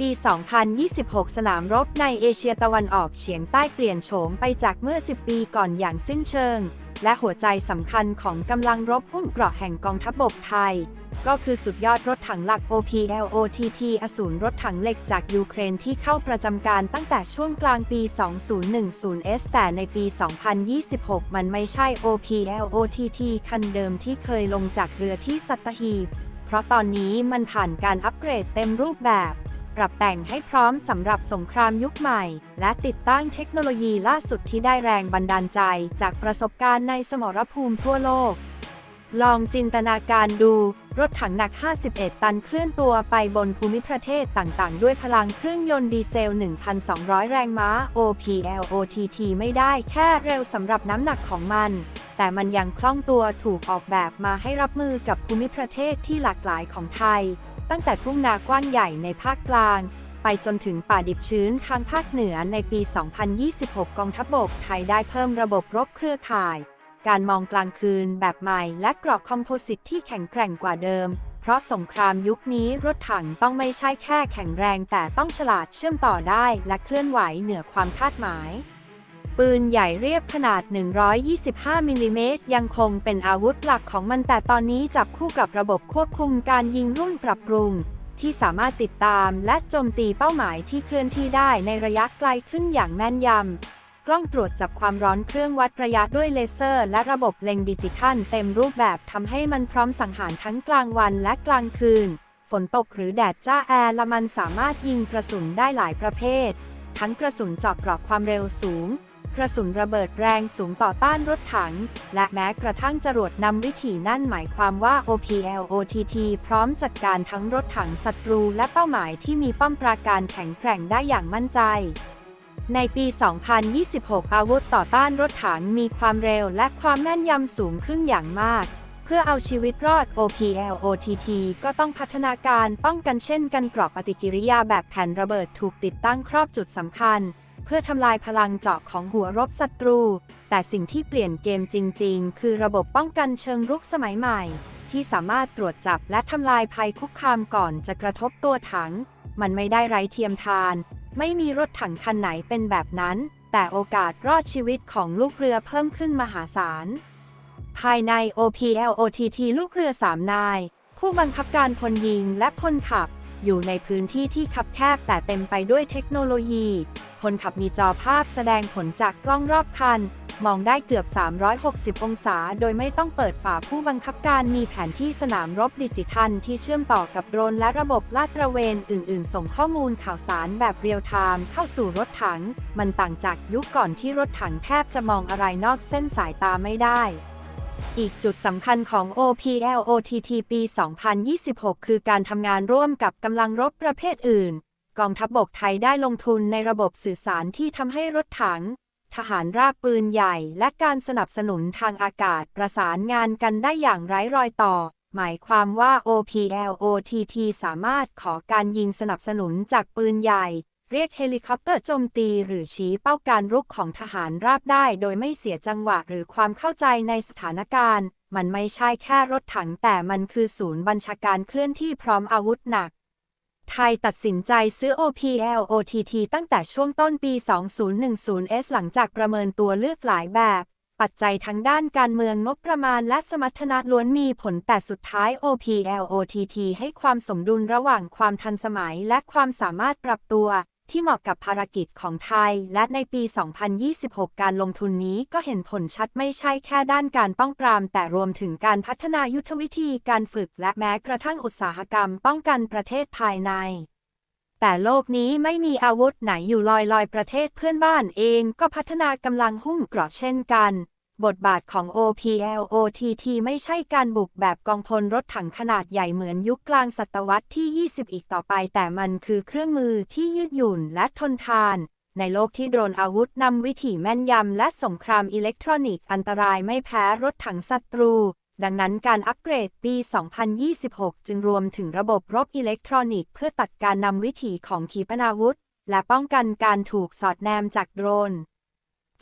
ปี 2026 สนามรบในเอเชียตะวันออกเฉียงใต้เปลี่ยนโฉมไปจากเมื่อ 10 ปีก่อนอย่างสิ้นเชิง และหัวใจสำคัญของกำลังรบหุ้มเกราะแห่งกองทัพบกไทย ก็คือสุดยอดรถถังหลัก OPLOTT อสูรรถถังเหล็กจากยูเครนที่เข้าประจำการตั้งแต่ช่วงกลางปี 2010S แต่ในปี 2026 มันไม่ใช่ OPLOTT คันเดิมที่เคยลงจากเรือที่สัตหีบเพราะตอนนี้มันผ่านการอัปเกรดเต็มรูปแบบ ปรับแต่งให้พร้อมสำหรับสงครามยุคใหม่ และติดตั้งเทคโนโลยีล่าสุดที่ได้แรงบันดาลใจ จากประสบการณ์ในสมรภูมิทั่วโลก ลองจินตนาการดู รถถังหนัก 51 ตันเคลื่อนตัวไปบนภูมิประเทศต่างๆ ด้วยพลังเครื่องยนต์ดีเซล 1,200 แรงม้า OPLOTT ไม่ได้แค่เร็วสำหรับน้ำหนักของมันแต่มันยังคล่องตัวถูกออกแบบมาให้รับมือกับภูมิประเทศที่หลากหลายของไทย ตั้งแต่ทุ่งนากว้างใหญ่ในภาคกลาง ไปจนถึงป่าดิบชื้นทางภาคเหนือในปี 2026 กองทัพบกไทยได้เพิ่มระบบรบเครือข่าย การมองกลางคืนแบบใหม่ และกรอบคอมโพสิตที่แข็งแกร่งกว่าเดิม เพราะสงครามยุคนี้รถถังต้องไม่ใช่แค่แข็งแรงแต่ต้องฉลาดเชื่อมต่อได้และเคลื่อนไหวเหนือความคาดหมาย ปืนใหญ่เรียบขนาด 125มิลลิเมตรยังคงเป็นอาวุธหลักของมันแต่ตอนนี้จับคู่กับระบบควบคุมการยิงรุ่นปรับปรุง ที่สามารถติดตามและโจมตีเป้าหมายที่เคลื่อนที่ได้ในระยะไกลขึ้นอย่างแม่นยำ กล้องตรวจจับความร้อนเครื่องวัดระยะด้วยเลเซอร์ และระบบเล็งดิจิทัลเต็มรูปแบบทำให้มันพร้อมสังหารทั้งกลางวันและกลางคืน ฝนตกหรือแดดจ้าแอร์ละมันสามารถยิงกระสุนได้หลายประเภท ทั้งกระสุนเจาะกราะความเร็วสูง กระสุนระเบิดแรงสูงต่อต้านรถถัง และแม้กระทั่งจรวดนำวิถีนั่นหมายความว่า OPLOTT พร้อมจัดการทั้งรถถังศัตรูและเป้าหมายที่มีป้อมปราการแข็งแกร่งได้อย่างมั่นใจ ในปี 2026 อาวุธต่อต้านรถถังมีความเร็วและความแม่นยำสูงขึ้นอย่างมากเพื่อเอาชีวิตรอด OPLOTT ก็ต้องพัฒนาการป้องกันเช่นกันกรอบปฏิกิริยาแบบแผ่นระเบิดถูกติดตั้งครอบจุดสำคัญ เพื่อทำลายพลังเจาะของหัวรบศัตรู แต่สิ่งที่เปลี่ยนเกมจริง ๆ คือระบบป้องกันเชิงรุกสมัยใหม่ ที่สามารถตรวจจับและทำลายภัยคุกคามก่อนจะกระทบตัวถัง มันไม่ได้ไร้เทียมทาน ไม่มีรถถังคันไหนเป็นแบบนั้น แต่โอกาสรอดชีวิตของลูกเรือเพิ่มขึ้นมหาศาล ภายใน OPLOTT ลูกเรือ3นาย ผู้บังคับการพลยิงและพลขับอยู่ในพื้นที่ที่คับแคบแต่เต็มไปด้วยเทคโนโลยี พลขับมีจอภาพแสดงผลจากกล้องรอบคัน มองได้เกือบ 360 องศา โดยไม่ต้องเปิดฝาผู้บังคับการมีแผนที่สนามรบดิจิทัล ที่เชื่อมต่อกับโดรนและระบบลาดตระเวนอื่น ๆ ส่งข้อมูลข่าวสารแบบเรียลไทม์เข้าสู่รถถัง มันต่างจากยุคก่อนที่รถถังแทบจะมองอะไรนอกเส้นสายตาไม่ได้อีกจุดสำคัญของ OPLOTT ปี 2026 คือการทำงานร่วมกับกำลังรบประเภทอื่น กองทัพบบกไทยได้ลงทุนในระบบสื่อสารที่ทำให้รถถัง ทหารราบปืนใหญ่และการสนับสนุนทางอากาศประสานงานกันได้อย่างไร้รอยต่อ หมายความว่า OPLOTT สามารถขอการยิงสนับสนุนจากปืนใหญ่ เรียกเฮลิคอปเตอร์โจมตี หรือชี้เป้าการรุกของทหารราบได้ โดยไม่เสียจังหวะหรือความเข้าใจในสถานการณ์ มันไม่ใช่แค่รถถังแต่มันคือศูนย์บัญชาการเคลื่อนที่พร้อมอาวุธหนัก ไทยตัดสินใจซื้อ OPLOTT ตั้งแต่ช่วงต้นปี 2010S หลังจากประเมินตัวเลือกหลายแบบ ปัจจัยทั้งด้านการเมืองงบประมาณและสมรรถนะล้วนมีผลแต่สุดท้าย OPLOTT ให้ความสมดุลระหว่างความทันสมัยและความสามารถปรับตัว ที่เหมาะกับภารกิจของไทย และในปี 2026 การลงทุนนี้ก็เห็นผลชัดไม่ใช่แค่ด้านการป้องปราม แต่รวมถึงการพัฒนายุทธวิธีการฝึกและแม้กระทั่งอุตสาหกรรมป้องกันประเทศภายใน แต่โลกนี้ไม่มีอาวุธไหนอยู่ลอยลอยๆประเทศเพื่อนบ้านเองก็พัฒนากำลังหุ้มเกราะเช่นกัน บทบาทของ OPLOTT ไม่ใช่การบุกแบบกองพลรถถังขนาดใหญ่เหมือนยุคกลางศตวรรษที่ 20 อีกต่อไป แต่มันคือเครื่องมือที่ยืดหยุ่นและทนทาน ในโลกที่โดรนอาวุธนำวิถีแม่นยำและสงครามอิเล็กทรอนิกส์อันตรายไม่แพ้รถถังศัตรู ดังนั้นการอัปเกรดปี 2026 จึงรวมถึงระบบรบอิเล็กทรอนิกส์เพื่อตัดการนำวิถีของขีปนาวุธ และป้องกันการถูกสอดแนมจากโดรน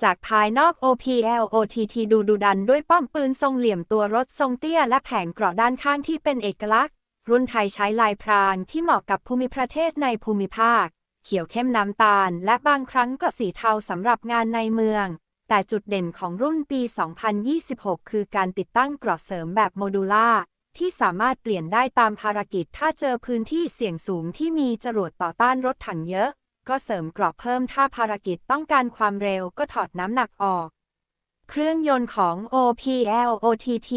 จากภายนอก OPLOTT ดูดุดันด้วยป้อมปืนทรงเหลี่ยมตัวรถทรงเตี้ยและแผงเกราะด้านข้างที่เป็นเอกลักษณ์ รุ่นไทยใช้ลายพรางที่เหมาะกับภูมิประเทศในภูมิภาค เขียวเข้มน้ำตาล และบางครั้งก็สีเทาสำหรับงานในเมือง แต่จุดเด่นของรุ่นปี 2026 คือการติดตั้งเกราะเสริมแบบโมดูล่าที่สามารถเปลี่ยนได้ตามภารกิจถ้าเจอพื้นที่เสี่ยงสูงที่มีจรวดต่อต้านรถถังเยอะ ก็เสริมกราะเพิ่มถ้าภารกิจต้องการความเร็วก็ถอดน้ำหนักออก เครื่องยนต์ของ OPL OTT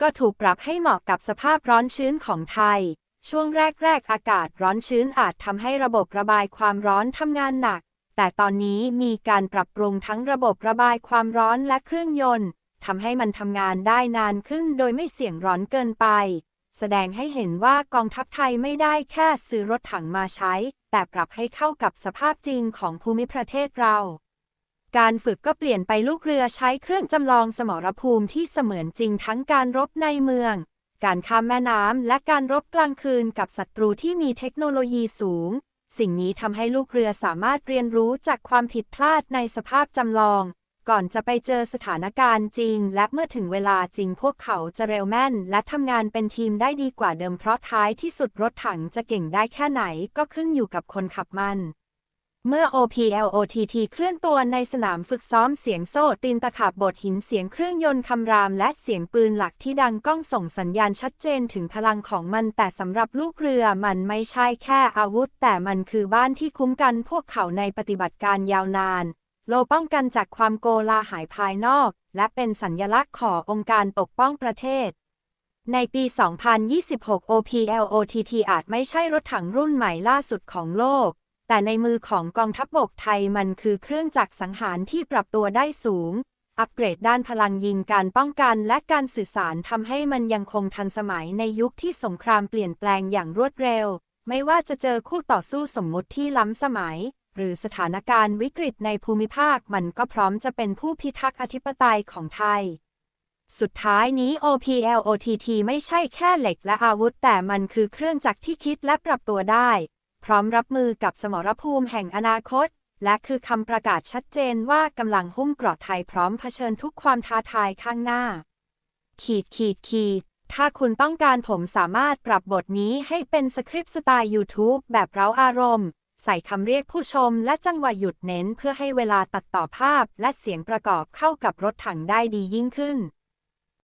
ก็ถูกปรับให้เหมาะกับสภาพร้อนชื้นของไทย ช่วงแรก ๆ อากาศร้อนชื้นอาจทำให้ระบบระบายความร้อนทำงานหนัก แต่ตอนนี้มีการปรับปรุงทั้งระบบระบายความร้อนและเครื่องยนต์ทำให้มันทำงานได้นานขึ้นโดยไม่เสี่ยงร้อนเกินไป แสดงให้เห็นว่ากองทัพไทยไม่ได้แค่ซื้อรถถังมาใช้ แต่ปรับให้เข้ากับสภาพจริงของภูมิประเทศเรา การฝึกก็เปลี่ยนไปลูกเรือใช้เครื่องจำลองสมรภูมิที่เสมือนจริงทั้งการรบในเมือง การข้ามแม่น้ำและการรบกลางคืนกับศัตรูที่มีเทคโนโลยีสูง สิ่งนี้ทำให้ลูกเรือสามารถเรียนรู้จากความผิดพลาดในสภาพจำลอง ก่อนจะไปเจอสถานการณ์จริง และเมื่อถึงเวลาจริงพวกเขาจะเร็วแม่น และทำงานเป็นทีมได้ดีกว่าเดิมเพราะท้ายที่สุดรถถังจะเก่งได้แค่ไหนก็ขึ้นอยู่กับคนขับมันเมื่อ OPLOTT เคลื่อนตัวในสนามฝึกซ้อมเสียงโซ่ตีนตะขาบบทหินเสียงเครื่องยนต์คำรามและเสียงปืนหลักที่ดังก้องส่งสัญญาณชัดเจนถึงพลังของมันแต่สำหรับลูกเรือมันไม่ใช่แค่อาวุธ แต่มันคือบ้านที่คุ้มกันพวกเขาในปฏิบัติการยาวนาน โลป้องกันจากความโกลาหายภายนอก และเป็นสัญญลักษณ์ขององค์การปกป้องประเทศ ในปี 2026 OPLOTT อาจไม่ใช่รถถังรุ่นใหม่ล่าสุดของโลก แต่ในมือของกองทัพบบกไทยมันคือเครื่องจักรสังหารที่ปรับตัวได้สูง อัปเกรดด้านพลังยิงการป้องกันและการสื่อสารทำให้มันยังคงทันสมัยในยุคที่สงครามเปลี่ยนแปลงอย่างรวดเร็ว ไม่ว่าจะเจอคู่ต่อสู้สมมุติที่ล้ำสมัย หรือสถานการณ์วิกฤตในภูมิภาคมันก็พร้อมจะเป็นผู้พิทักษ์อธิปไตยของไทย สุดท้ายนี้ OPLOTT ไม่ใช่แค่เหล็กและอาวุธ แต่มันคือเครื่องจักรที่คิดและปรับตัวได้ พร้อมรับมือกับสมรภูมิแห่งอนาคต และคือคำประกาศชัดเจนว่ากำลังหุ้มเกราะไทยพร้อมเผชิญทุกความท้าทายข้างหน้า ขีดขีดขีดถ้าคุณต้องการผมสามารถปรับบทนี้ให้เป็นสคริปต์สไตล์ YouTube แบบเร้าอารมณ์ ใส่คำเรียกผู้ชมและจังหวะหยุดเน้นเพื่อให้เวลาตัดต่อภาพและเสียงประกอบเข้ากับรถถังได้ดียิ่งขึ้น